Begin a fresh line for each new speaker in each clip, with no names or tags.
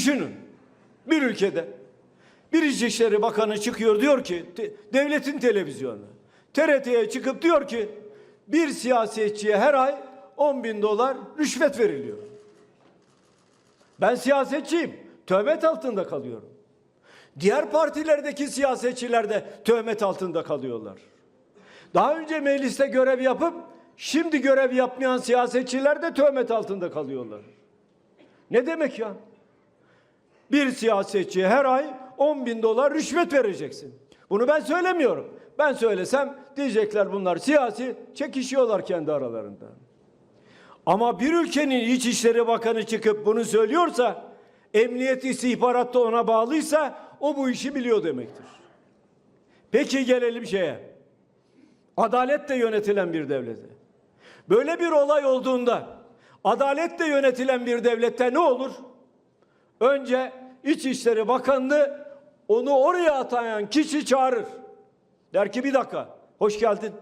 Düşünün. Bir ülkede bir İçişleri Bakanı çıkıyor diyor ki te- devletin televizyonu TRT'ye çıkıp diyor ki bir siyasetçiye her ay 10 bin dolar rüşvet veriliyor. Ben siyasetçiyim. Töhmet altında kalıyorum. Diğer partilerdeki siyasetçiler de töhmet altında kalıyorlar. Daha önce mecliste görev yapıp şimdi görev yapmayan siyasetçiler de töhmet altında kalıyorlar. Ne demek ya? Bir siyasetçiye her ay 10 bin dolar rüşvet vereceksin. Bunu ben söylemiyorum. Ben söylesem diyecekler bunlar siyasi çekişiyorlar kendi aralarında. Ama bir ülkenin İçişleri Bakanı çıkıp bunu söylüyorsa, emniyet istihbarat da ona bağlıysa o bu işi biliyor demektir. Peki gelelim şeye. Adaletle yönetilen bir devlete. Böyle bir olay olduğunda adaletle yönetilen bir devlette ne olur? Önce İçişleri Bakanlığı onu oraya atayan kişi çağırır. Der ki bir dakika, hoş geldin.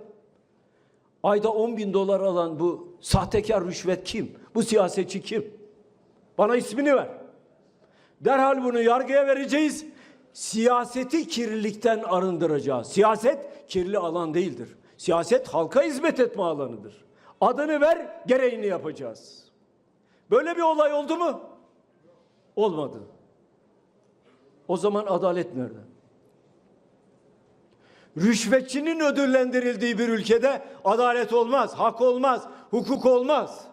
Ayda 10 bin dolar alan bu sahtekar rüşvet kim? Bu siyasetçi kim? Bana ismini ver. Derhal bunu yargıya vereceğiz. Siyaseti kirlilikten arındıracağız. Siyaset kirli alan değildir. Siyaset halka hizmet etme alanıdır. Adını ver, gereğini yapacağız. Böyle bir olay oldu mu? Olmadı. O zaman adalet nerede? Rüşvetçinin ödüllendirildiği bir ülkede adalet olmaz, hak olmaz, hukuk olmaz.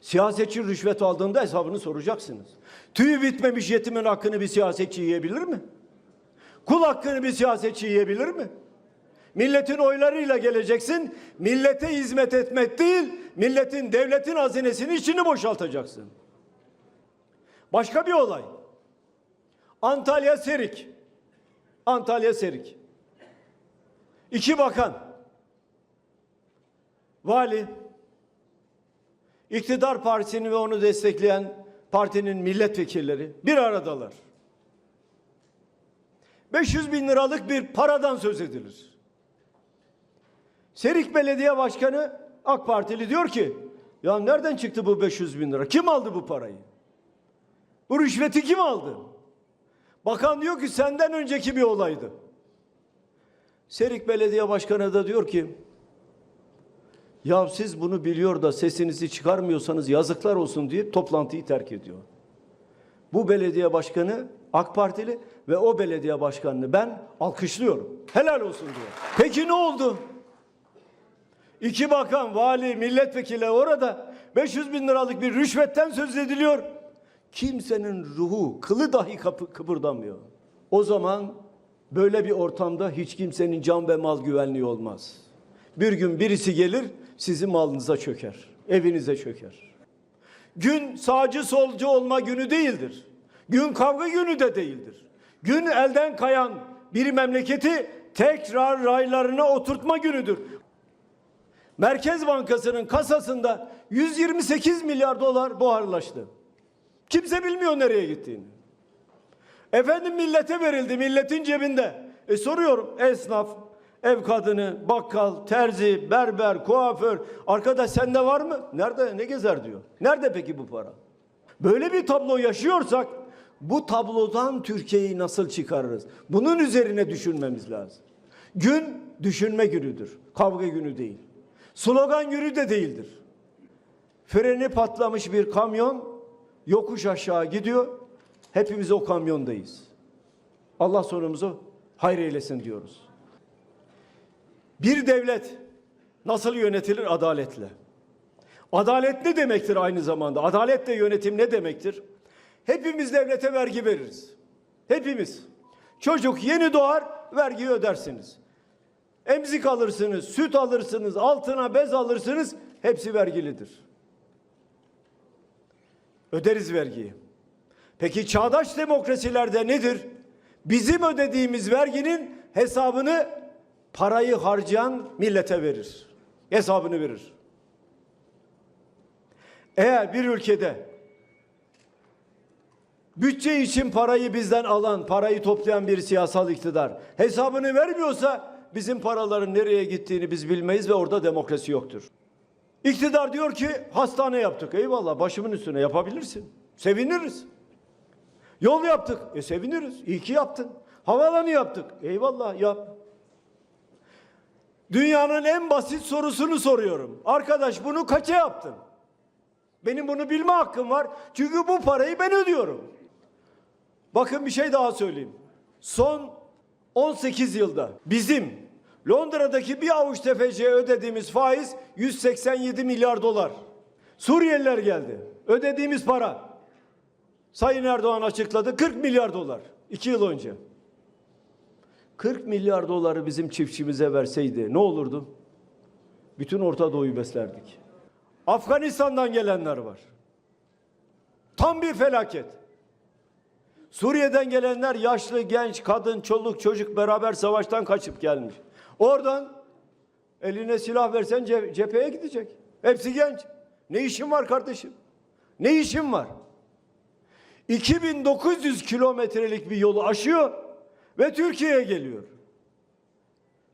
Siyasetçi rüşvet aldığında hesabını soracaksınız. Tüyü bitmemiş yetimin hakkını bir siyasetçi yiyebilir mi? Kul hakkını bir siyasetçi yiyebilir mi? Milletin oylarıyla geleceksin. Millete hizmet etmek değil, milletin, devletin hazinesini içini boşaltacaksın. Başka bir olay. Antalya Serik. Antalya Serik. İki bakan, vali, iktidar partisini ve onu destekleyen partinin milletvekilleri bir aradalar. 500 bin liralık bir paradan söz edilir. Serik Belediye Başkanı AK Partili diyor ki, ya nereden çıktı bu 500 bin lira? Kim aldı bu parayı? Bu rüşveti kim aldı? Bakan diyor ki senden önceki bir olaydı. Serik Belediye Başkanı da diyor ki ya siz bunu biliyor da sesinizi çıkarmıyorsanız yazıklar olsun deyip toplantıyı terk ediyor. Bu belediye başkanı AK Partili ve o belediye başkanını ben alkışlıyorum. Helal olsun diyor. Peki ne oldu? İki bakan, vali, milletvekili orada 500 bin liralık bir rüşvetten söz ediliyor. Kimsenin ruhu, kılı dahi kapı, kıpırdamıyor. O zaman böyle bir ortamda hiç kimsenin can ve mal güvenliği olmaz. Bir gün birisi gelir, sizin malınıza çöker, evinize çöker. Gün sağcı solcu olma günü değildir. Gün kavga günü de değildir. Gün elden kayan bir memleketi tekrar raylarına oturtma günüdür. Merkez Bankası'nın kasasında 128 milyar dolar buharlaştı. Kimse bilmiyor nereye gittiğini. Efendim millete verildi, milletin cebinde. E soruyorum esnaf, ev kadını, bakkal, terzi, berber, kuaför. Arkadaş sende var mı? Nerede, ne gezer diyor. Nerede peki bu para? Böyle bir tablo yaşıyorsak bu tablodan Türkiye'yi nasıl çıkarırız? Bunun üzerine düşünmemiz lazım. Gün düşünme günüdür. Kavga günü değil. Slogan günü de değildir. Freni patlamış bir kamyon yokuş aşağı gidiyor. Hepimiz o kamyondayız. Allah sonumuzu hayır eylesin diyoruz. Bir devlet nasıl yönetilir? Adaletle. Adalet ne demektir aynı zamanda? Adaletle yönetim ne demektir? Hepimiz devlete vergi veririz. Hepimiz. Çocuk yeni doğar, vergiyi ödersiniz. Emzik alırsınız, süt alırsınız, altına bez alırsınız, hepsi vergilidir. Öderiz vergiyi. Peki çağdaş demokrasilerde nedir? Bizim ödediğimiz verginin hesabını parayı harcayan millete verir. Hesabını verir. Eğer bir ülkede bütçe için parayı bizden alan, parayı toplayan bir siyasal iktidar hesabını vermiyorsa bizim paraların nereye gittiğini biz bilmeyiz ve orada demokrasi yoktur. İktidar diyor ki hastane yaptık. Eyvallah başımın üstüne yapabilirsin. Seviniriz. Yol yaptık. E seviniriz. İyi ki yaptın. Havaalanı yaptık. Eyvallah yap. Dünyanın en basit sorusunu soruyorum. Arkadaş bunu kaça yaptın? Benim bunu bilme hakkım var. Çünkü bu parayı ben ödüyorum. Bakın bir şey daha söyleyeyim. Son 18 yılda bizim Londra'daki bir avuç tefeciye ödediğimiz faiz 187 milyar dolar. Suriyeliler geldi. Ödediğimiz para. Sayın Erdoğan açıkladı 40 milyar dolar. 2 yıl önce. 40 milyar doları bizim çiftçimize verseydi ne olurdu? Bütün Orta Doğu'yu beslerdik. Afganistan'dan gelenler var. Tam bir felaket. Suriye'den gelenler yaşlı, genç, kadın, çoluk, çocuk beraber savaştan kaçıp gelmiş. Oradan eline silah versen ce- cepheye gidecek. Hepsi genç. Ne işin var kardeşim? Ne işin var? 2900 kilometrelik bir yolu aşıyor ve Türkiye'ye geliyor.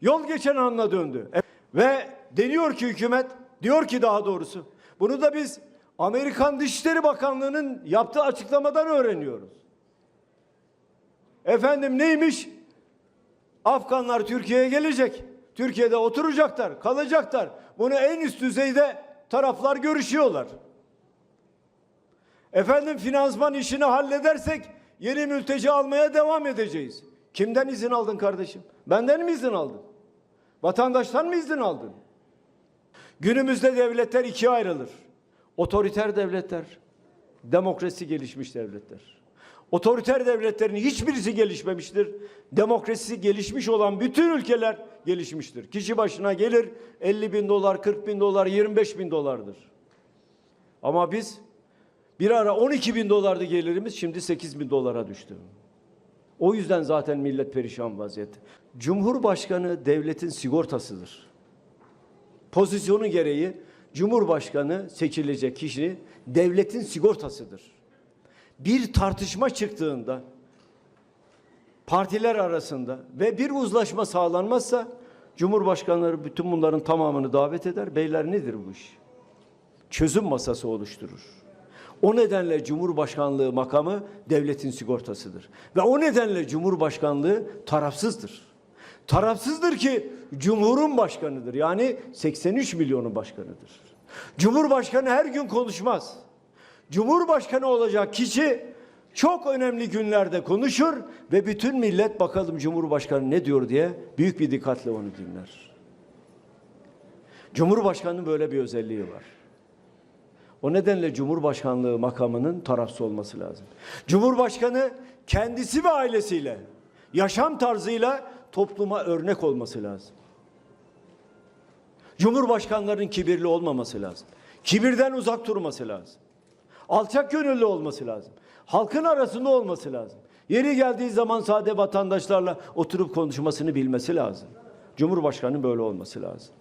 Yol geçen anla döndü. E- Ve deniyor ki hükümet, diyor ki daha doğrusu, bunu da biz Amerikan Dışişleri Bakanlığı'nın yaptığı açıklamadan öğreniyoruz. Efendim neymiş? Afganlar Türkiye'ye gelecek. Türkiye'de oturacaklar, kalacaklar. Bunu en üst düzeyde taraflar görüşüyorlar. Efendim finansman işini halledersek yeni mülteci almaya devam edeceğiz. Kimden izin aldın kardeşim? Benden mi izin aldın? Vatandaştan mı izin aldın? Günümüzde devletler ikiye ayrılır. Otoriter devletler, demokrasi gelişmiş devletler. Otoriter devletlerin hiçbirisi gelişmemiştir. Demokrasisi gelişmiş olan bütün ülkeler gelişmiştir. Kişi başına gelir 50 bin dolar, 40 bin dolar, 25 bin dolardır. Ama biz bir ara 12 bin dolardı gelirimiz şimdi 8 bin dolara düştü. O yüzden zaten millet perişan vaziyette. Cumhurbaşkanı devletin sigortasıdır. Pozisyonu gereği Cumhurbaşkanı seçilecek kişi devletin sigortasıdır. Bir tartışma çıktığında partiler arasında ve bir uzlaşma sağlanmazsa Cumhurbaşkanları bütün bunların tamamını davet eder. Beyler nedir bu iş? Çözüm masası oluşturur. O nedenle Cumhurbaşkanlığı makamı devletin sigortasıdır. Ve o nedenle Cumhurbaşkanlığı tarafsızdır. Tarafsızdır ki Cumhur'un başkanıdır. Yani 83 milyonun başkanıdır. Cumhurbaşkanı her gün konuşmaz. Cumhurbaşkanı olacak kişi çok önemli günlerde konuşur ve bütün millet bakalım Cumhurbaşkanı ne diyor diye büyük bir dikkatle onu dinler. Cumhurbaşkanının böyle bir özelliği var. O nedenle Cumhurbaşkanlığı makamının tarafsız olması lazım. Cumhurbaşkanı kendisi ve ailesiyle, yaşam tarzıyla topluma örnek olması lazım. Cumhurbaşkanlarının kibirli olmaması lazım. Kibirden uzak durması lazım. Alçak gönüllü olması lazım. Halkın arasında olması lazım. Yeri geldiği zaman sade vatandaşlarla oturup konuşmasını bilmesi lazım. Cumhurbaşkanının böyle olması lazım.